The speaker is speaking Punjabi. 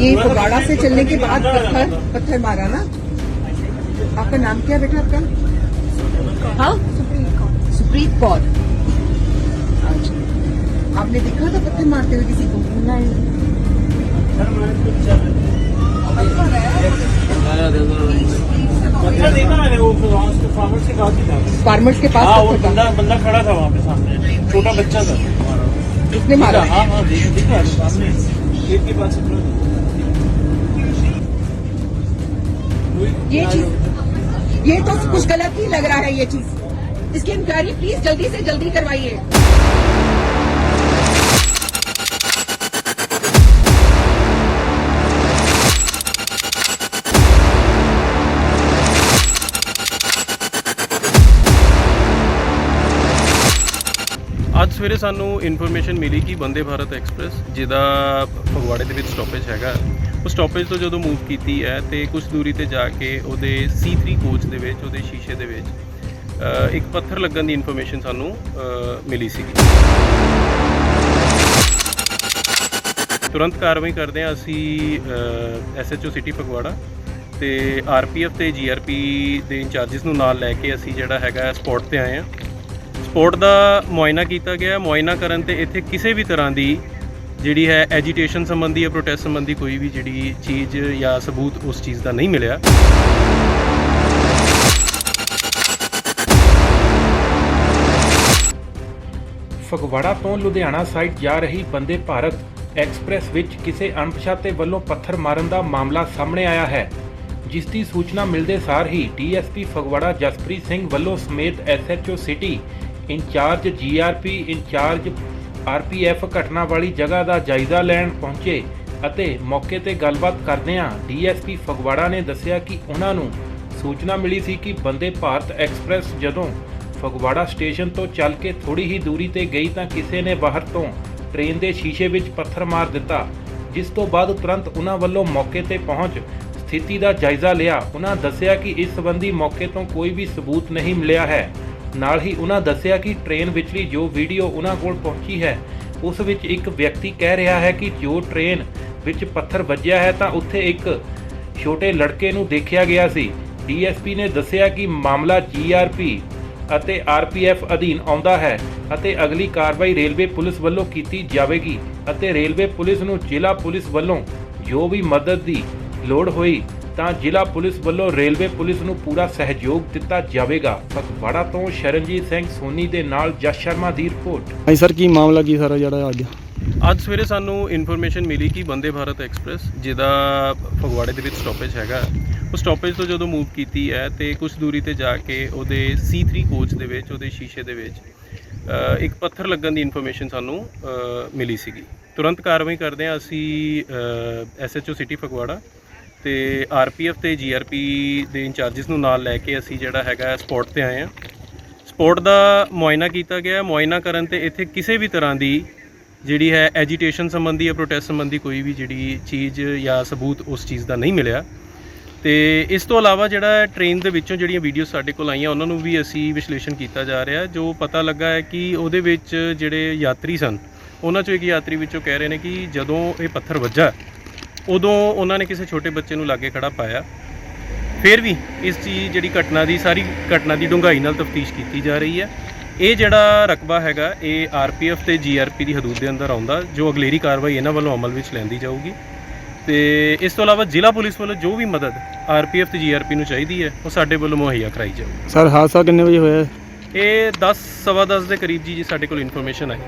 ये फगवाड़ा से चलने के बाद पत्थर पत्थर मारा ना? आपका नाम क्या बेटा आपका? हाँ? सुप्रीत कौर। अच्छा। आपने देखा था पत्थर मारते हुए किसी को? कहा था। फार्मर्स के पास हाँ बंदा बंदा खड़ा था वहाँ पे सामने। छोटा बच्चा था। उसने मारा? हाँ हाँ देख सामने। गेट के पास ये चीज ये तो कुछ गलत ही लग रहा है ये चीज इसकी इंक्वायरी प्लीज जल्दी से जल्दी करवाइए ਅੱਜ ਸਵੇਰੇ ਸਾਨੂੰ ਇਨਫੋਰਮੇਸ਼ਨ ਮਿਲੀ ਕਿ ਬੰਦੇ ਭਾਰਤ ਐਕਸਪ੍ਰੈਸ ਜਿਹਦਾ ਫਗਵਾੜੇ ਦੇ ਵਿੱਚ ਸਟਾਪੇਜ ਹੈਗਾ ਉਹ ਸਟਾਪੇਜ ਤੋਂ ਜਦੋਂ ਮੂਵ ਕੀਤੀ ਹੈ ਤੇ ਕੁਝ ਦੂਰੀ ਤੇ ਜਾ ਕੇ ਉਹਦੇ C3 ਕੋਚ ਦੇ ਵਿੱਚ, ਉਹਦੇ ਸ਼ੀਸ਼ੇ ਦੇ ਵਿੱਚ ਇੱਕ ਪੱਥਰ ਲੱਗਣ ਦੀ ਇਨਫੋਰਮੇਸ਼ਨ ਸਾਨੂੰ ਮਿਲੀ ਸੀਗੀ। ਤੁਰੰਤ ਕਾਰਵਾਈ ਕਰਦੇ ਹਾਂ ਅਸੀਂ ਐਸਐਚਓ ਸਿਟੀ ਫਗਵਾੜਾ ਤੇ ਆਰਪੀਐਫ ਤੇ ਜੀਆਰਪੀ ਦੇ ਇੰਚਾਰਜਸ ਨੂੰ ਨਾਲ ਲੈ ਕੇ ਅਸੀਂ ਜਿਹੜਾ ਹੈਗਾ ਸਪੌਟ ਤੇ ਆਏ ਹਾਂ। ਸਪੋਰਟ ਦਾ ਮੁਆਇਨਾ ਕੀਤਾ ਗਿਆ। ਮੁਆਇਨਾ ਕਰਨ ਤੇ ਇੱਥੇ ਕਿਸੇ ਵੀ ਤਰ੍ਹਾਂ ਦੀ ਜਿਹੜੀ ਹੈ ਐਜੀਟੇਸ਼ਨ ਸੰਬੰਧੀ ਜਾਂ ਪ੍ਰੋਟੈਸਟ ਸੰਬੰਧੀ ਕੋਈ ਵੀ ਜਿਹੜੀ ਚੀਜ਼ ਜਾਂ ਸਬੂਤ ਉਸ ਚੀਜ਼ ਦਾ ਨਹੀਂ ਮਿਲਿਆ। ਫਗਵਾੜਾ ਤੋਂ ਲੁਧਿਆਣਾ ਸਾਈਡ ਜਾ ਰਹੀ ਬੰਦੇ ਭਾਰਤ ਐਕਸਪ੍ਰੈਸ ਵਿੱਚ ਕਿਸੇ ਅਣਪਛਾਤੇ ਵੱਲੋਂ ਪੱਥਰ ਮਾਰਨ ਦਾ ਮਾਮਲਾ ਸਾਹਮਣੇ ਆਇਆ ਹੈ, ਜਿਸ ਦੀ ਸੂਚਨਾ ਮਿਲਦੇ ਸਾਰ ਹੀ ਡੀਐਸਪੀ ਫਗਵਾੜਾ ਜਸਪ੍ਰੀਤ ਸਿੰਘ ਵੱਲੋਂ ਸਮੇਤ SHO city incharge GRP incharge RPF ਘਟਨਾ ਵਾਲੀ ਜਗ੍ਹਾ ਦਾ ਜਾਇਜ਼ਾ ਲੈਣ ਪਹੁੰਚੇ ਅਤੇ ਮੌਕੇ ਤੇ ਗੱਲਬਾਤ ਕਰਦਿਆਂ ਡੀਐਸਪੀ ਫਗਵਾੜਾ ਨੇ ਦੱਸਿਆ ਕਿ ਉਹਨਾਂ ਨੂੰ ਸੂਚਨਾ ਮਿਲੀ ਸੀ ਕਿ ਬੰਦੇ ਭਾਰਤ ਐਕਸਪ੍ਰੈਸ ਜਦੋਂ ਫਗਵਾੜਾ ਸਟੇਸ਼ਨ ਤੋਂ ਚੱਲ ਕੇ ਥੋੜੀ ਹੀ ਦੂਰੀ ਤੇ ਗਈ ਤਾਂ ਕਿਸੇ ਨੇ ਬਾਹਰ ਤੋਂ ਟ੍ਰੇਨ ਦੇ ਸ਼ੀਸ਼ੇ ਵਿੱਚ ਪੱਥਰ ਮਾਰ ਦਿੱਤਾ, ਜਿਸ ਤੋਂ ਬਾਅਦ ਤੁਰੰਤ ਉਹਨਾਂ ਵੱਲੋਂ ਮੌਕੇ ਤੇ ਪਹੁੰਚ ਸਥਿਤੀ ਦਾ ਜਾਇਜ਼ਾ ਲਿਆ। ਉਹਨਾਂ ਦੱਸਿਆ ਕਿ ਇਸ ਸੰਬੰਧੀ ਮੌਕੇ ਤੋਂ ਕੋਈ ਵੀ ਸਬੂਤ ਨਹੀਂ ਮਿਲਿਆ ਹੈ। ਨਾਲ ਹੀ ਉਹਨਾਂ ਦੱਸਿਆ ਕਿ ਟ੍ਰੇਨ ਵਿਚਲੀ ਜੋ ਵੀਡੀਓ ਉਹਨਾਂ ਕੋਲ ਪਹੁੰਚੀ ਹੈ, ਉਸ ਵਿੱਚ ਇੱਕ ਵਿਅਕਤੀ ਕਹਿ ਰਿਹਾ ਹੈ ਕਿ ਜੋ ਟ੍ਰੇਨ ਵਿੱਚ ਪੱਥਰ ਵੱਜਿਆ ਹੈ ਤਾਂ ਉੱਥੇ ਇੱਕ ਛੋਟੇ ਲੜਕੇ ਨੂੰ ਦੇਖਿਆ ਗਿਆ ਸੀ। ਡੀਐਸਪੀ ਨੇ ਦੱਸਿਆ ਕਿ ਮਾਮਲਾ ਜੀਆਰਪੀ ਅਤੇ ਆਰਪੀਐਫ ਅਧੀਨ ਆਉਂਦਾ ਹੈ ਅਤੇ ਅਗਲੀ ਕਾਰਵਾਈ ਰੇਲਵੇ ਪੁਲਿਸ ਵੱਲੋਂ ਕੀਤੀ ਜਾਵੇਗੀ ਅਤੇ ਰੇਲਵੇ ਪੁਲਿਸ ਨੂੰ ਜ਼ਿਲ੍ਹਾ ਪੁਲਿਸ ਵੱਲੋਂ ਜੋ ਵੀ ਮਦਦ ਦੀ ਲੋੜ ਹੋਈ ਤਾਂ ਜ਼ਿਲ੍ਹਾ ਪੁਲਿਸ ਵੱਲੋਂ ਰੇਲਵੇ ਪੁਲਿਸ ਨੂੰ ਪੂਰਾ ਸਹਿਯੋਗ ਦਿੱਤਾ ਜਾਵੇਗਾ। ਫਗਵਾੜਾ ਤੋਂ ਸ਼ਰਨਜੀਤ ਸਿੰਘ ਸੋਨੀ ਦੇ ਨਾਲ ਜਸ ਸ਼ਰਮਾ ਦੀ ਰਿਪੋਰਟ। ਹਾਂਜੀ ਸਰ ਕੀ ਮਾਮਲਾ ਕੀ ਸਾਰਾ ਜਿਹੜਾ ਅੱਜ? ਅੱਜ ਸਵੇਰੇ ਸਾਨੂੰ ਇਨਫੋਰਮੇਸ਼ਨ ਮਿਲੀ ਕਿ ਬੰਦੇ ਭਾਰਤ ਐਕਸਪ੍ਰੈਸ ਜਿਹਦਾ ਫਗਵਾੜੇ ਦੇ ਵਿੱਚ ਸਟਾਪੇਜ ਹੈਗਾ ਉਹ ਸਟਾਪੇਜ ਤੋਂ ਜਦੋਂ ਮੂਵ ਕੀਤੀ ਹੈ ਤੇ ਕੁਝ ਦੂਰੀ ਤੇ ਜਾ ਕੇ ਉਹਦੇ C3 ਕੋਚ ਦੇ ਵਿੱਚ ਉਹਦੇ ਸ਼ੀਸ਼ੇ ਦੇ ਵਿੱਚ ਇੱਕ ਪੱਥਰ ਲੱਗਣ ਦੀ ਇਨਫੋਰਮੇਸ਼ਨ ਸਾਨੂੰ ਮਿਲੀ ਸੀਗੀ। ਤੁਰੰਤ ਕਾਰਵਾਈ ਕਰਦੇ ਹਾਂ ਅਸੀਂ ਐਸਐਚਓ ਸਿਟੀ ਫਗਵਾੜਾ ਤੇ ਆਰਪੀਐਫ ਤੇ ਜੀਆਰਪੀ ਦੇ ਇੰਚਾਰਜਸ ਨੂੰ ਨਾਲ ਲੈ ਕੇ ਅਸੀਂ ਜਿਹੜਾ ਹੈਗਾ ਸਪੌਟ ਤੇ ਆਏ ਹਾਂ। ਸਪੋਰਟ ਦਾ ਮੁਆਇਨਾ ਕੀਤਾ ਗਿਆ ਮੁਆਇਨਾ ਕਰਨ ਤੇ ਇੱਥੇ ਕਿਸੇ ਵੀ ਤਰ੍ਹਾਂ ਦੀ ਜਿਹੜੀ ਹੈ ਐਜੀਟੇਸ਼ਨ ਸੰਬੰਧੀ ਜਾਂ ਪ੍ਰੋਟੈਸਟ ਸੰਬੰਧੀ ਕੋਈ ਵੀ ਜਿਹੜੀ ਚੀਜ਼ ਜਾਂ ਸਬੂਤ ਉਸ ਚੀਜ਼ ਦਾ ਨਹੀਂ ਮਿਲਿਆ। ਤੇ ਇਸ ਤੋਂ ਇਲਾਵਾ ਜਿਹੜਾ ਟ੍ਰੇਨ ਦੇ ਵਿੱਚੋਂ ਜਿਹੜੀਆਂ ਵੀਡੀਓ ਸਾਡੇ ਕੋਲ ਆਈਆਂ, ਉਹਨਾਂ ਨੂੰ ਵੀ ਅਸੀਂ ਵਿਸ਼ਲੇਸ਼ਣ ਕੀਤਾ ਜਾ ਰਿਹਾ ਜੋ ਪਤਾ ਲੱਗਾ ਹੈ ਕਿ ਉਹਦੇ ਵਿੱਚ ਜਿਹੜੇ ਯਾਤਰੀ ਸਨ, ਉਹਨਾਂ ਚੋਂ ਇੱਕ ਯਾਤਰੀ ਵਿੱਚੋਂ ਕਹਿ ਰਹੇ ਨੇ ਕਿ ਜਦੋਂ ਇਹ ਪੱਥਰ ਵੱਜਾ ਉਦੋਂ ਉਹਨਾਂ ਨੇ ਕਿਸੇ ਛੋਟੇ ਬੱਚੇ ਨੂੰ ਲਾਗੇ ਖੜਾ ਪਾਇਆ। ਫਿਰ ਵੀ ਇਸ ਚੀਜ਼ ਜਿਹੜੀ ਘਟਨਾ ਦੀ ਸਾਰੀ ਘਟਨਾ ਦੀ ਡੂੰਘਾਈ ਨਾਲ ਤਫਤੀਸ਼ ਕੀਤੀ ਜਾ ਰਹੀ ਹੈ। ਇਹ ਜਿਹੜਾ ਰਕਬਾ ਹੈਗਾ ਇਹ ਆਰਪੀਐਫ ਤੇ ਜੀਆਰਪੀ ਦੀ ਹਦੂਦ ਦੇ ਅੰਦਰ ਆਉਂਦਾ ਜੋ ਅਗਲੇਰੀ ਕਾਰਵਾਈ ਇਹਨਾਂ ਵੱਲੋਂ ਅਮਲ ਵਿੱਚ ਲੈਂਦੀ ਜਾਊਗੀ। ਤੇ ਇਸ ਤੋਂ ਇਲਾਵਾ ਜ਼ਿਲ੍ਹਾ ਪੁਲਿਸ ਵੱਲੋਂ ਜੋ ਵੀ ਮਦਦ ਆਰਪੀਐਫ ਤੇ ਜੀਆਰਪੀ ਨੂੰ ਚਾਹੀਦੀ ਹੈ ਉਹ ਸਾਡੇ ਵੱਲੋਂ ਮੁਹੱਈਆ ਕਰਾਈ ਜਾਊਗੀ। ਸਰ ਹਾਦਸਾ ਕਿੰਨੇ ਵਜੇ ਹੋਇਆ? ਇਹ 10 ਸਵਾ 10 ਦੇ ਕਰੀਬ ਜੀ ਜੀ ਸਾਡੇ ਕੋਲ ਇਨਫੋਰਮੇਸ਼ਨ ਆਈ।